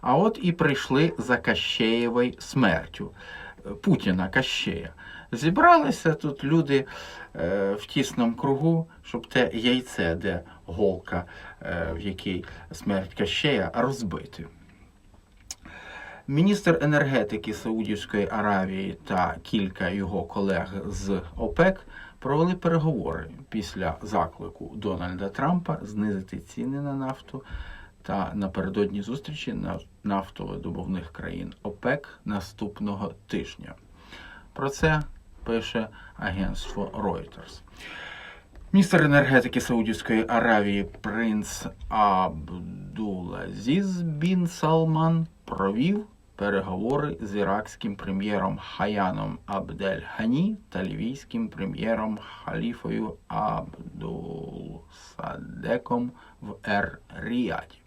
А от і прийшли за Кащеєвою смертю е, Путіна Кащея. Зібралися тут люди е, в тісному кругу, щоб те яйце, де голка, е, в якій смерть Кащея, розбити. Міністр енергетики Саудівської Аравії та кілька його колег з ОПЕК провели переговори після заклику Дональда Трампа знизити ціни на нафту та напередодні зустрічі на нафтовидобувних країн ОПЕК наступного тижня. Про це пише агентство Reuters. Міністр енергетики Саудівської Аравії принц Абдулазіз Бін Салман провів переговори з іракським прем'єром Хаяном Абдель Гані та лівійським прем'єром Халіфою Абдулсадеком в Ер-Ріаді.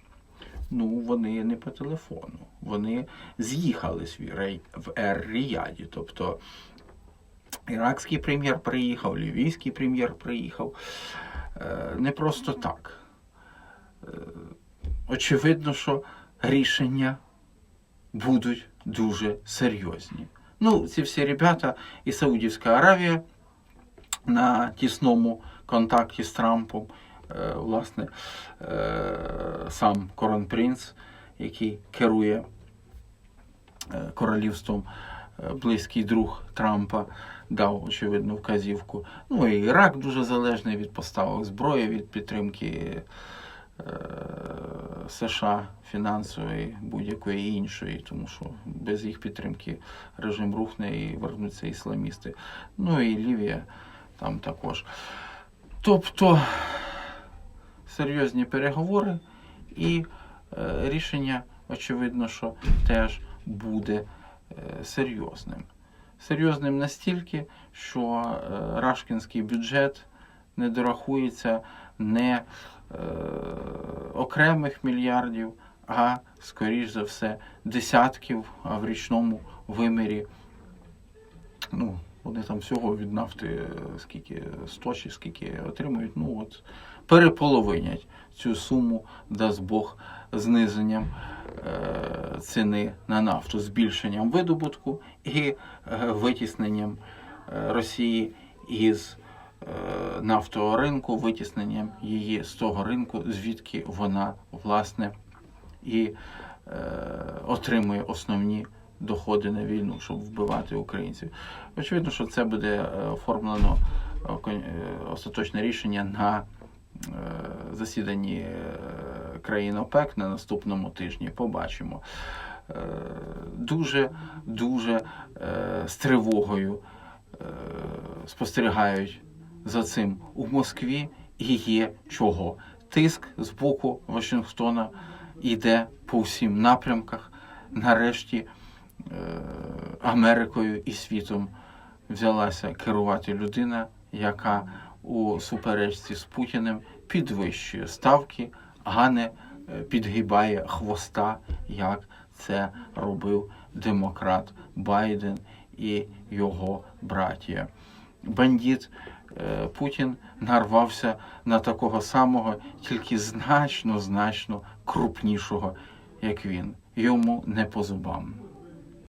Ну, вони не по телефону. Вони з'їхались в Ір- в Ер-Ріаді. Тобто іракський прем'єр приїхав, лівійський прем'єр приїхав. Е, Не просто так. Е, Очевидно, що рішення будуть дуже серйозні. Ну, ці всі ребята і Саудівська Аравія на тісному контакті з Трампом, власне, е, сам Коронпринц, який керує е, королівством, е, близький друг Трампа, дав очевидну вказівку. Ну і Ірак дуже залежний від поставок зброї, від підтримки е, США фінансової, будь-якої іншої, тому що без їх підтримки режим рухне і вернуться ісламісти. Ну і Лівія там також. Тобто серйозні переговори і е, рішення, очевидно, що теж буде е, серйозним. Серйозним настільки, що е, рашкінський бюджет не дорахується не е, окремих мільярдів, а, скоріш за все, десятків, а в річному вимірі. Ну, вони там всього від нафти е, скільки 100 чи скільки отримують. Ну от переполовинять цю суму, дасть Бог, знизенням е, ціни на нафту, збільшенням видобутку і е, витісненням е, Росії із е, нафтового ринку, витісненням її з того ринку, звідки вона власне і е, отримує основні доходи на війну, щоб вбивати українців. Очевидно, що це буде е, оформлено е, е, остаточне рішення на засіданні країн ОПЕК на наступному тижні. Побачимо. Дуже дуже з тривогою спостерігають за цим у Москві і є чого. Тиск з боку Вашингтона йде по всім напрямках. Нарешті Америкою і світом взялася керувати людина, яка у суперечці з Путіним підвищує ставки, а не е, підгибає хвоста, як це робив демократ Байден і його братія. Бандит е, Путін нарвався на такого самого, тільки значно, значно крупнішого, як він. Йому не по зубам.